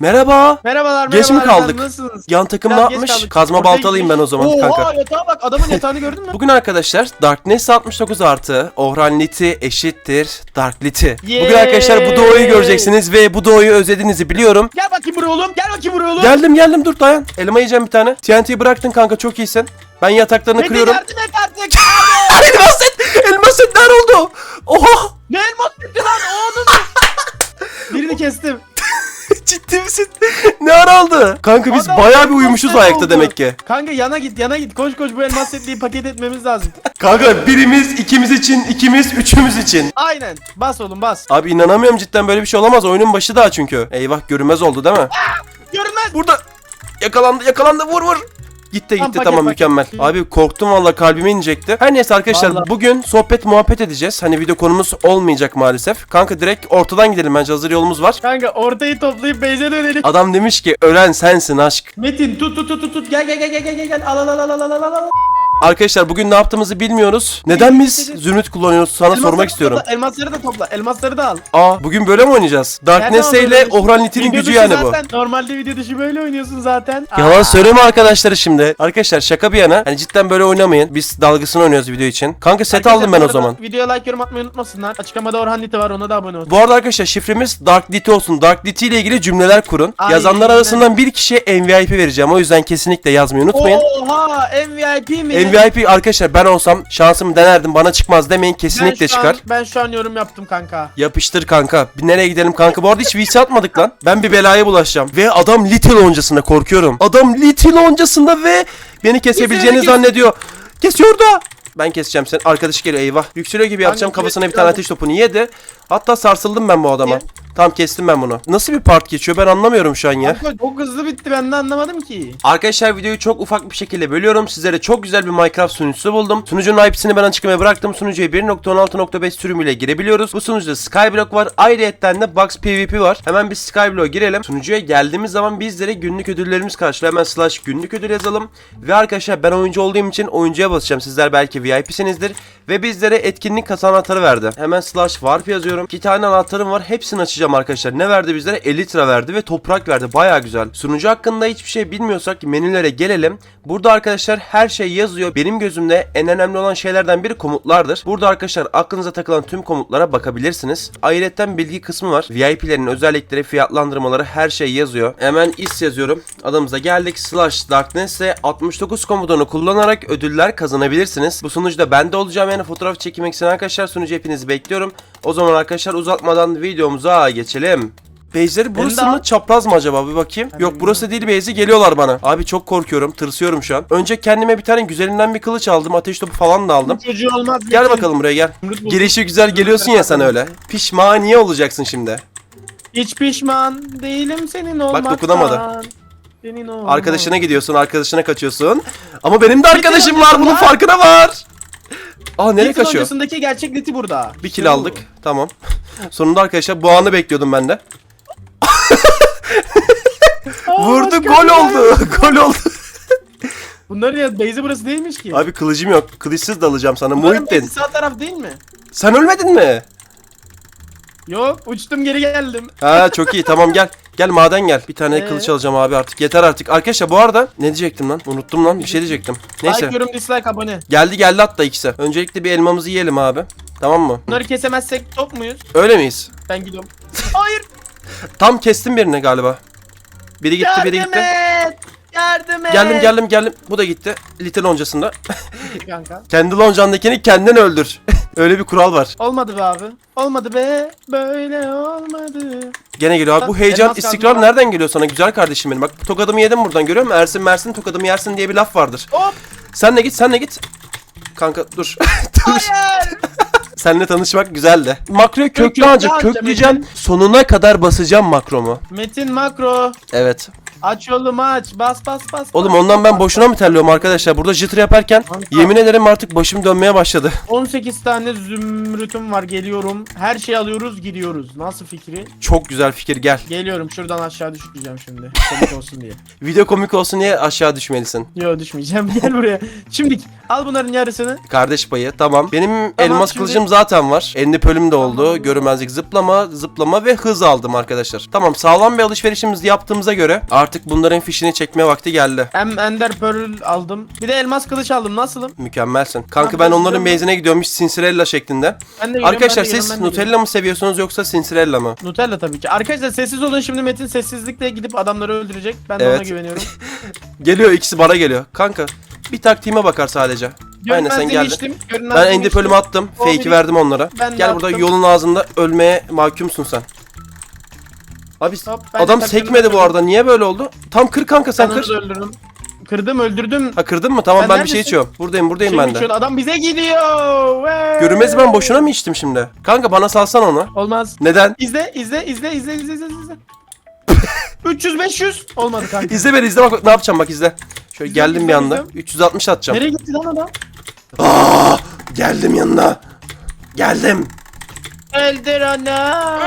Merhaba. Merhabalar Geç mi merhabalar, kaldık? Nasılsınız? Yan takım Biraz ne geç yapmış? kaldık. Kazma Ortaya baltalıyım ben o zaman Oha, kanka. yatağa bak adamın yatağını gördün mü? Bugün arkadaşlar Darkness 69 artı Ohran Liti eşittir Dark Liti. Bugün Yay! arkadaşlar bu doğuyu göreceksiniz ve bu doğuyu özlediğinizi biliyorum. Gel bakayım buraya oğlum. Gel bakayım buraya oğlum. Geldim geldim dur dayan. Elma yiyeceğim bir tane. TNT'yi bıraktın kanka çok iyisin. Ben yataklarını Metin kırıyorum. yardım et artık. elmas set! Elmas setler oldu! Oha! ne elmas bitti lan oğlum. Birini kestim. Ciddi misin? ne ara oldu? Kanka biz Adam bayağı bir uyumuşuz set ayakta oldu. demek ki. Kanka yana git yana git. Koş koş bu elmas setliği paket etmemiz lazım. Kanka birimiz ikimiz için, ikimiz üçümüz için. Aynen. Bas oğlum bas. Abi inanamıyorum cidden böyle bir şey olamaz. Oyunun başı daha çünkü. Eyvah görünmez oldu değil mi? Görünmez. Burada yakalandı yakalandı vur vur. Gitti Tamam, gitti tamam paket. mükemmel. Abi korktum valla kalbime inecekti. Her neyse arkadaşlar Vallahi. bugün sohbet muhabbet edeceğiz. Hani video konumuz olmayacak maalesef. Kanka direkt ortadan gidelim bence hazır yolumuz var. Kanka ortayı toplayıp base'e dönelim. Adam demiş ki ölen sensin aşk. Metin tut tut tut tut tut. Gel gel gel gel gel gel. Al al al al al al al. Arkadaşlar bugün ne yaptığımızı bilmiyoruz. Neden biz zümrüt kullanıyoruz sana Elmasları sormak da istiyorum. Topla, elmasları da topla. Elmasları da al. Aa bugün böyle mi oynayacağız? Darkness Nereden ile anladın? Ohran Video gücü dışı yani bu. zaten, Normalde video dışı böyle oynuyorsun zaten. Yalan söyleme arkadaşları şimdi. Arkadaşlar şaka bir yana. Hani cidden böyle oynamayın. Biz dalgasını oynuyoruz video için. Kanka set Arkadaşlar, aldım ben bu o arada zaman. Videoya like yorum atmayı unutmasınlar. Açıklamada Orhan Niti var ona da abone olun. Bu arada arkadaşlar şifremiz Dark Liti olsun. Dark Liti ile ilgili cümleler kurun. Aynen. Yazanlar arasından bir kişiye MVP vereceğim. O yüzden kesinlikle yazmayı unutmayın. Oha MVP mi? MVP arkadaşlar ben olsam şansımı denerdim bana çıkmaz demeyin kesinlikle ben şu çıkar. An, ben şu an yorum yaptım kanka. Yapıştır kanka. Bir nereye gidelim kanka? Bu arada hiç VC atmadık lan. Ben bir belaya bulaşacağım. Ve adam Little oncasında korkuyorum. Adam Little oncasında ve beni kesebileceğini Kesin, zannediyor. Kesiyor da. Ben keseceğim sen. Arkadaş geliyor eyvah. Yükseliyor gibi yapacağım. Kafasına bir tane ateş topunu yedi. Hatta sarsıldım ben bu adama. Tamam kestim ben bunu. Nasıl bir part geçiyor ben anlamıyorum şu an ya. Kanka çok hızlı bitti ben de anlamadım ki. Arkadaşlar videoyu çok ufak bir şekilde bölüyorum. Sizlere çok güzel bir Minecraft sunucusu buldum. Sunucunun IP'sini ben açıklamaya bıraktım. Sunucuya 1.16.5 sürümüyle girebiliyoruz. Bu sunucuda Skyblock var. Ayrıyetten de Box PvP var. Hemen bir Skyblock'a girelim. Sunucuya geldiğimiz zaman bizlere günlük ödüllerimiz karşılıyor. Hemen slash günlük ödül yazalım. Ve arkadaşlar ben oyuncu olduğum için oyuncuya basacağım. Sizler belki VIP'sinizdir. Ve bizlere etkinlik kasa anahtarı verdi. Hemen slash warp yazıyorum. İki tane anahtarım var. Hepsini açacağım arkadaşlar. Ne verdi bizlere? 50 lira verdi ve toprak verdi. Baya güzel. Sunucu hakkında hiçbir şey bilmiyorsak menülere gelelim. Burada arkadaşlar her şey yazıyor. Benim gözümde en önemli olan şeylerden biri komutlardır. Burada arkadaşlar aklınıza takılan tüm komutlara bakabilirsiniz. Ayrıca bilgi kısmı var. VIP'lerin özellikleri, fiyatlandırmaları her şey yazıyor. Hemen is yazıyorum. Adımıza geldik. Slash darkness ile 69 komutunu kullanarak ödüller kazanabilirsiniz. Bu sunucuda ben de olacağım yani fotoğraf çekmek isteyen arkadaşlar sunucu hepinizi bekliyorum. O zaman arkadaşlar uzatmadan videomuza geçelim. Base'leri burası mı çapraz mı acaba bir bakayım. Yok burası değil Base'i geliyorlar bana. Abi çok korkuyorum tırsıyorum şu an. Önce kendime bir tane güzelinden bir kılıç aldım. Ateş topu falan da aldım. Çocuğu olmaz. Gel bakalım buraya gel. Gelişi güzel geliyorsun ya sen öyle. Pişmaniye olacaksın şimdi. Hiç pişman değilim senin olmaktan. dokunamadı. Senin olmak. Arkadaşına gidiyorsun, arkadaşına kaçıyorsun. Ama benim de arkadaşım var, bunun farkına var. Aa nereye Little kaçıyor? öncesindeki gerçek Liti burada. Bir kill aldık. Tamam. Sonunda arkadaşlar bu anı bekliyordum ben de. Aa, Vurdu başka gol bir yer. oldu. gol oldu. Bunların ya base'i burası değilmiş ki. Abi kılıcım yok. Kılıçsız dalacağım sana. Bunların Muhittin. base'i sağ taraf değil mi? Sen ölmedin mi? Yok uçtum geri geldim. Ha çok iyi. Tamam gel. Gel maden gel. Bir tane Ee? kılıç alacağım abi artık. Yeter artık. Arkadaşlar bu arada ne diyecektim lan? Unuttum lan. Bir şey diyecektim. Neyse. Like yorum dislike abone. Geldi geldi hatta ikisi. Öncelikle bir elmamızı yiyelim abi. Tamam mı? Bunları kesemezsek top muyuz? Öyle miyiz? Ben gidiyorum. Hayır. Tam kestim birini galiba. Biri gitti biri gitti. et. Yardım et. Geldim geldim geldim. Bu da gitti. Little loncasında. Kanka. Kendi loncandakini kendin öldür. Öyle bir kural var. Olmadı be abi. Olmadı be. Böyle olmadı. Gene geliyor abi. Bu heyecan, elmas istikrar kaldı. nereden geliyor sana güzel kardeşim benim? Bak tokadımı yedim buradan görüyor musun? Ersin Mersin tokadımı yersin diye bir laf vardır. Hop. Sen de git sen de git. Kanka dur. dur. Hayır. Seninle tanışmak güzeldi. Makroyu köklü köklü ancak anca kökleyeceğim. Sonuna kadar basacağım makromu. Metin makro. Evet. Aç oğlum aç. Bas bas bas. Oğlum bas, ondan ben boşuna mı terliyorum arkadaşlar? Burada jitter yaparken Kanka. yemin ederim artık başım dönmeye başladı. 18 tane zümrütüm var geliyorum. Her şeyi alıyoruz gidiyoruz. Nasıl fikri? Çok güzel fikir gel. Geliyorum şuradan aşağı düşmeyeceğim şimdi. Komik olsun diye. Video komik olsun diye aşağı düşmelisin. Yo düşmeyeceğim. Gel buraya. Şimdi al bunların yarısını. Kardeş payı tamam. Benim elmas şimdi- kılıcım zaten var. Enli pölüm de oldu. Tamam. Görünmezlik zıplama, zıplama ve hız aldım arkadaşlar. Tamam sağlam bir alışverişimizi yaptığımıza göre artık bunların fişini çekme vakti geldi. Hem Ender Pearl aldım. Bir de elmas kılıç aldım. Nasılım? Mükemmelsin. Kanka ben onların base'ine gidiyorum hiç Cincirella şeklinde. Ben de geliyorum, Arkadaşlar ben de siz geliyorum, ben de Nutella mı seviyorsunuz yoksa Cincirella mı? Nutella tabii ki. Arkadaşlar sessiz olun şimdi Metin sessizlikle gidip adamları öldürecek. Ben de Evet. ona güveniyorum. Geliyor ikisi bana geliyor. Kanka bir taktiğime bakar sadece. Aynen sen geldin. Ben görünmezliği ender pölümü attım. O Fake'i verdim onlara. Ben de Gel burada attım. yolun ağzında ölmeye mahkumsun sen. Abi Hop, ben adam de sekmedi bu arada. Niye böyle oldu? Tam kır kanka sen kır. da öldürdüm. Kırdım öldürdüm. Ha kırdın mı? Tamam Sen ben bir şey neredesin? içiyorum. Buradayım buradayım Şey ben de. içiyorsun, Adam bize gidiyor. Vey. Görünmezi ben boşuna mı içtim şimdi? Kanka bana salsan onu. Olmaz. Neden? İzle izle izle izle izle izle izle. 300 500 olmadı kanka. İzle beni izle bak ne yapacağım bak izle. Şöyle İzle, geldim izle, bir anda. izle. 360 atacağım. Nereye gitti lan adam? Aa, geldim yanına. Geldim. Öldür onu.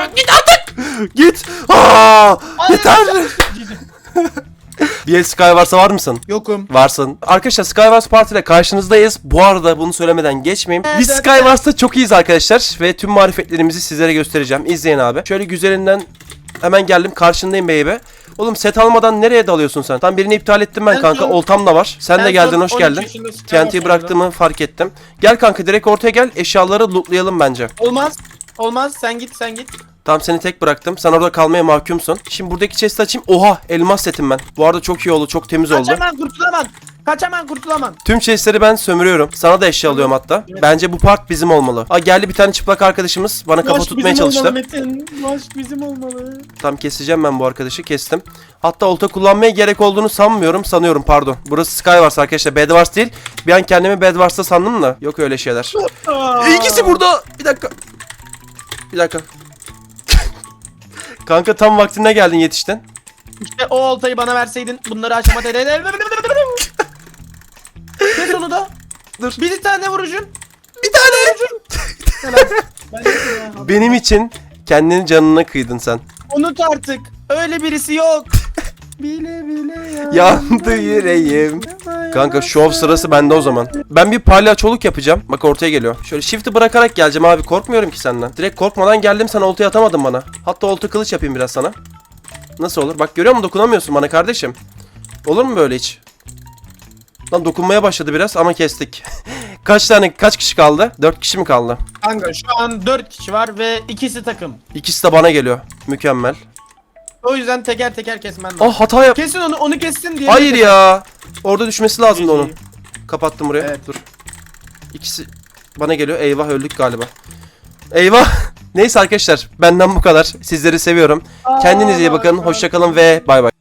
Git. Aa, yeter. bir el Skywars var mısın? Yokum. Varsın. Arkadaşlar Skywars Party ile karşınızdayız. Bu arada bunu söylemeden geçmeyeyim. Biz Skywars'ta çok iyiyiz arkadaşlar. Ve tüm marifetlerimizi sizlere göstereceğim. İzleyin abi. Şöyle güzelinden hemen geldim. Karşındayım baby. Oğlum set almadan nereye dalıyorsun sen? Tam birini iptal ettim ben En kanka. son- Oltam da var. Sen de geldin son hoş 12 geldin. yaşında Skywars TNT oynadım. bıraktığımı fark ettim. Gel kanka direkt ortaya gel. Eşyaları lootlayalım bence. Olmaz. Olmaz sen git sen git. Tamam seni tek bıraktım. Sen orada kalmaya mahkumsun. Şimdi buradaki chest'i açayım. Oha elmas setim ben. Bu arada çok iyi oldu. Çok temiz oldu. Kaçaman kurtulamam. Kaçaman kurtulamam. Tüm chest'leri ben sömürüyorum. Sana da eşya alıyorum hatta. Evet. Bence bu part bizim olmalı. Aa geldi bir tane çıplak arkadaşımız. Bana kafa Baş tutmaya bizim çalıştı. olmalı Metin. Baş bizim olmalı. Tam keseceğim ben bu arkadaşı. Kestim. Hatta olta kullanmaya gerek olduğunu sanmıyorum. Sanıyorum pardon. Burası Skywars arkadaşlar. Bedwars değil. Bir an kendimi Bedwars'ta sandım da. Yok öyle şeyler. Aa. İkisi burada. Bir dakika. Bir dakika. Kanka tam vaktinde geldin yetiştin. İşte o oltayı bana verseydin bunları aşama Kes onu da. Dur. Bir tane vurucun. Bir tane. Ya. Benim için kendini canına kıydın sen. Unut artık. Öyle birisi yok. Bile bile Yandı yüreğim. Kanka şov sırası bende o zaman. Ben bir palyaçoluk yapacağım. Bak ortaya geliyor. Şöyle shift'i bırakarak geleceğim abi. Korkmuyorum ki senden. Direkt korkmadan geldim sen oltayı atamadın bana. Hatta olta kılıç yapayım biraz sana. Nasıl olur? Bak görüyor musun dokunamıyorsun bana kardeşim. Olur mu böyle hiç? Lan dokunmaya başladı biraz ama kestik. kaç tane kaç kişi kaldı? 4 kişi mi kaldı? Kanka şu an 4 kişi var ve ikisi takım. İkisi de bana geliyor. Mükemmel. O yüzden teker teker kesmen lazım. Ah hata yap. Kesin onu onu kessin diye. Hayır ya. Orada düşmesi lazımdı onun. Kapattım buraya. Evet. Dur. İkisi bana geliyor. Eyvah öldük galiba. Eyvah. Neyse arkadaşlar benden bu kadar. Sizleri seviyorum. Kendinize iyi bakın. Hoşçakalın ve bay bay.